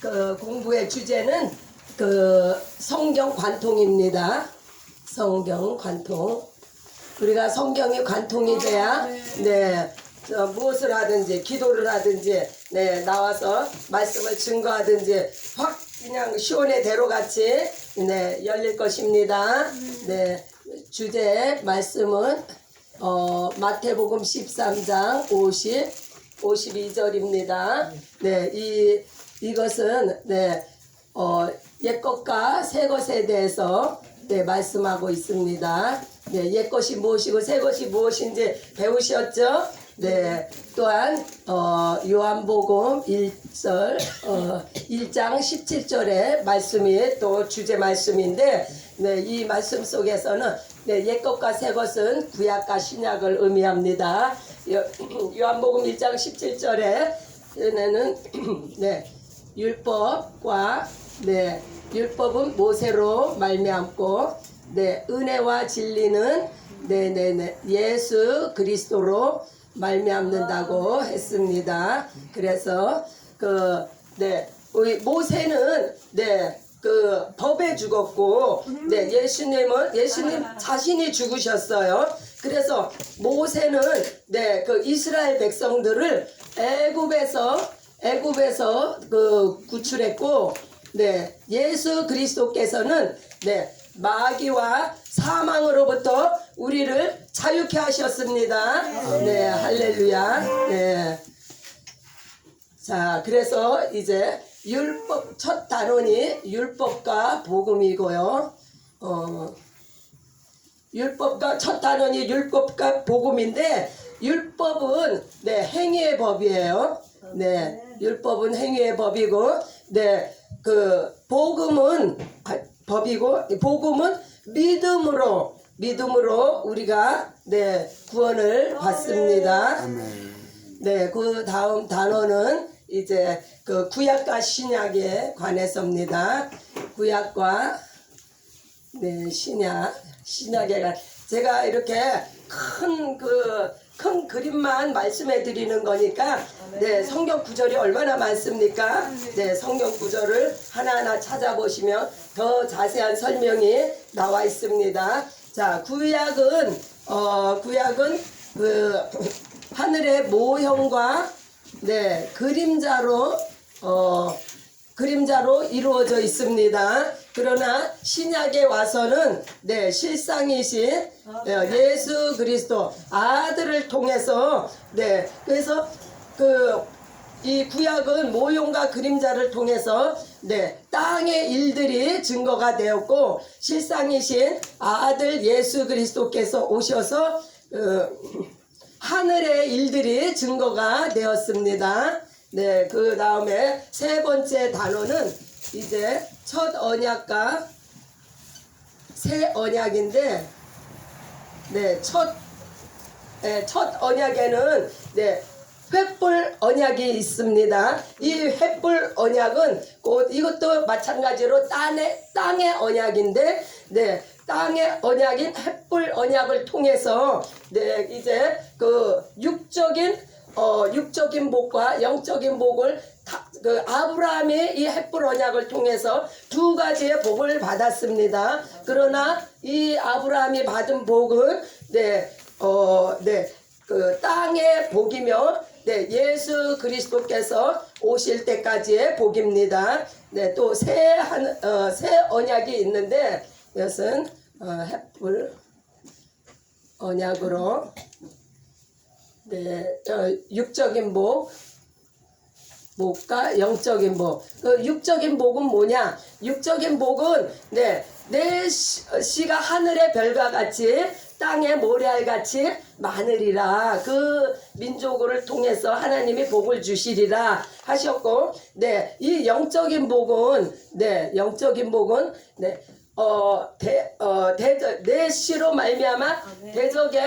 그 공부의 주제는 그 성경 관통입니다. 성경 관통. 우리가 성경이 관통이 돼야 네. 저 무엇을 하든지 기도를 하든지 네 나와서 말씀을 증거하든지 확 그냥 시온의 대로 같이 네 열릴 것입니다. 네 주제 말씀은 어 마태복음 13장 50 52절입니다. 네, 이 이것은 네, 어, 옛 것과 새 것에 대해서 네, 말씀하고 있습니다. 네, 옛 것이 무엇이고 새 것이 무엇인지 배우셨죠? 네, 또한 어, 요한복음 1절 어, 1장 17절의 말씀이 또 주제 말씀인데 네, 이 말씀 속에서는 네, 옛 것과 새 것은 구약과 신약을 의미합니다. 요, 요한복음 1장 17절에 는 네, 율법과 네, 율법은 모세로 말미암고 네, 은혜와 진리는 네, 네, 네, 예수 그리스도로 말미암는다고 했습니다. 그래서 그 네, 우리 모세는 네, 그 법에 죽었고 네, 예수님은 예수님 자신이 죽으셨어요. 그래서 모세는 네, 그 이스라엘 백성들을 애굽에서 애굽에서 그 구출했고 네, 예수 그리스도께서는 네, 마귀와 사망으로부터 우리를 자유케 하셨습니다. 네, 할렐루야. 네. 자, 그래서 이제 율법 첫 단원이 율법과 복음이고요. 어, 율법과 첫 단원이 율법과 복음인데 율법은 네 행위의 법이에요. 네 율법은 행위의 법이고 네 그 복음은 아, 법이고 복음은 믿음으로 믿음으로 우리가 네 구원을 받습니다. 네, 그 다음 단어는 이제 그 구약과 신약에 관해서입니다. 구약과 네, 신약, 신약에 관 제가 이렇게 큰그 큰 그림만 말씀해 드리는 거니까 네, 성경 구절이 얼마나 많습니까? 네, 성경 구절을 하나하나 찾아보시면 더 자세한 설명이 나와 있습니다. 자, 구약은 어, 구약은 그 하늘의 모형과 네 그림자로 어 그림자로 이루어져 있습니다. 그러나 신약에 와서는 네 실상이신 네, 예수 그리스도 아들을 통해서 네 그래서 그이 구약은 모형과 그림자를 통해서 네 땅의 일들이 증거가 되었고 실상이신 아들 예수 그리스도께서 오셔서 어, 하늘의 일들이 증거가 되었습니다. 네, 그 다음에 세 번째 단어는 이제 첫 언약과 새 언약인데, 네, 첫, 네, 첫 언약에는, 네, 횃불 언약이 있습니다. 이 횃불 언약은 곧 이것도 마찬가지로 땅의, 땅의 언약인데, 네, 땅의 언약인 횃불 언약을 통해서, 네, 이제 그 육적인, 어, 육적인 복과 영적인 복을 다- 그 아브라함이 이 햇불 언약을 통해서 두 가지의 복을 받았습니다. 그러나 이 아브라함이 받은 복은 네, 어, 네, 그 땅의 복이며 네, 예수 그리스도께서 오실 때까지의 복입니다. 네, 또새한 어, 새 언약이 있는데 이것은 어, 햇불 언약으로 네, 어, 육적인 복, 복과 영적인 복. 그 육적인 복은 뭐냐? 육적인 복은 네, 내 시- 시가 하늘의 별과 같이 땅의 모래알 같이 많으리라. 그 민족을 통해서 하나님이 복을 주시리라 하셨고, 네, 이 영적인 복은 네, 영적인 복은 네, 어, 대, 어, 대적, 내 시로 말미암아 대적의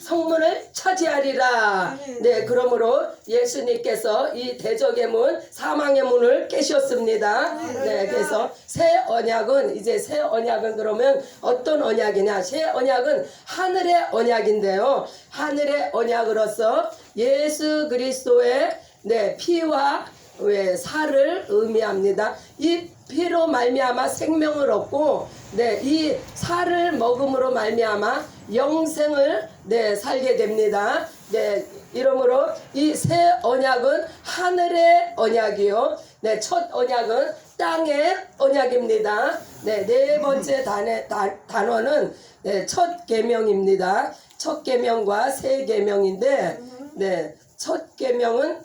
성문을 차지하리라. 네, 그러므로 예수님께서 이 대적의 문, 사망의 문을 깨셨습니다. 네, 그래서 새 언약은 이제 새 언약은 그러면 어떤 언약이냐? 새 언약은 하늘의 언약인데요. 하늘의 언약으로서 예수 그리스도의 네, 피와 왜 살을 의미합니다. 이 피로 말미암아 생명을 얻고 네, 이 살을 먹음으로 말미암아 영생을 네, 살게 됩니다. 네, 이러므로 이 새 언약은 하늘의 언약이요. 네, 첫 언약은 땅의 언약입니다. 네, 네 번째 단에, 단, 단어는 네, 첫 계명입니다. 첫 계명과 새 계명인데 네, 첫 계명은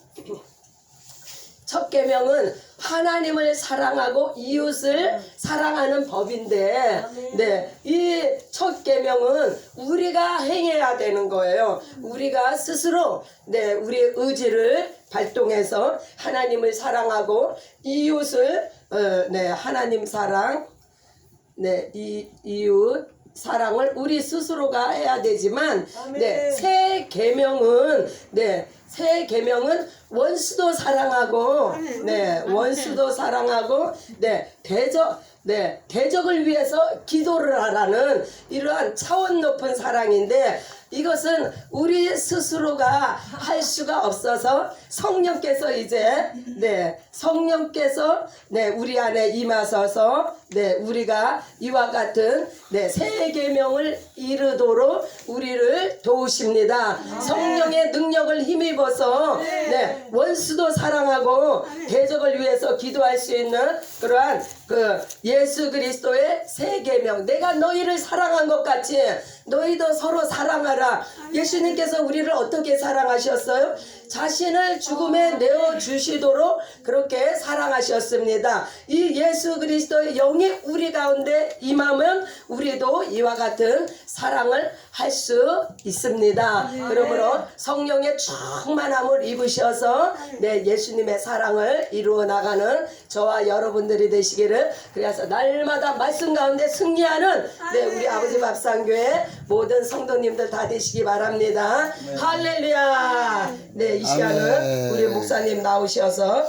첫 계명은 하나님을 사랑하고 이웃을 사랑하는 법인데 네, 이 첫 계명은 우리가 행해야 되는 거예요. 우리가 스스로 네, 우리의 의지를 발동해서 하나님을 사랑하고 이웃을 어, 네, 하나님 사랑 네, 이 이웃 사랑을 우리 스스로가 해야 되지만 아멘. 네, 새 계명은 네, 새 계명은 원수도 사랑하고 네, 원수도 사랑하고 네, 대적 네, 대적을 위해서 기도를 하라는 이러한 차원 높은 사랑인데 이것은 우리 스스로가 할 수가 없어서 성령께서 이제 네 성령께서 네 우리 안에 임하셔서 네 우리가 이와 같은 네새 계명을 이루도록 우리를 도우십니다. 성령의 능력을 힘입어서 네 원수도 사랑하고 대적을 위해서 기도할 수 있는 그러한 그 예수 그리스도의 새 계명 내가 너희를 사랑한 것 같이 너희도 서로 사랑하라. 예수님께서 우리를 어떻게 사랑하셨어요? 자신을 죽음에 내어 주시도록 그렇게 사랑하셨습니다. 이 예수 그리스도의 영이 우리 가운데 임하면 우리도 이와 같은 사랑을 할 수 있습니다. 그러므로 성령의 충만함을 입으셔서 네, 예수님의 사랑을 이루어 나가는 저와 여러분들이 되시기를 그래서 날마다 말씀 가운데 승리하는 네, 우리 아버지 밥상교회 모든 성도님들 다 되시기 바랍니다. 할렐루야. 네, 이 시간은. 우리 목사님 나오셔서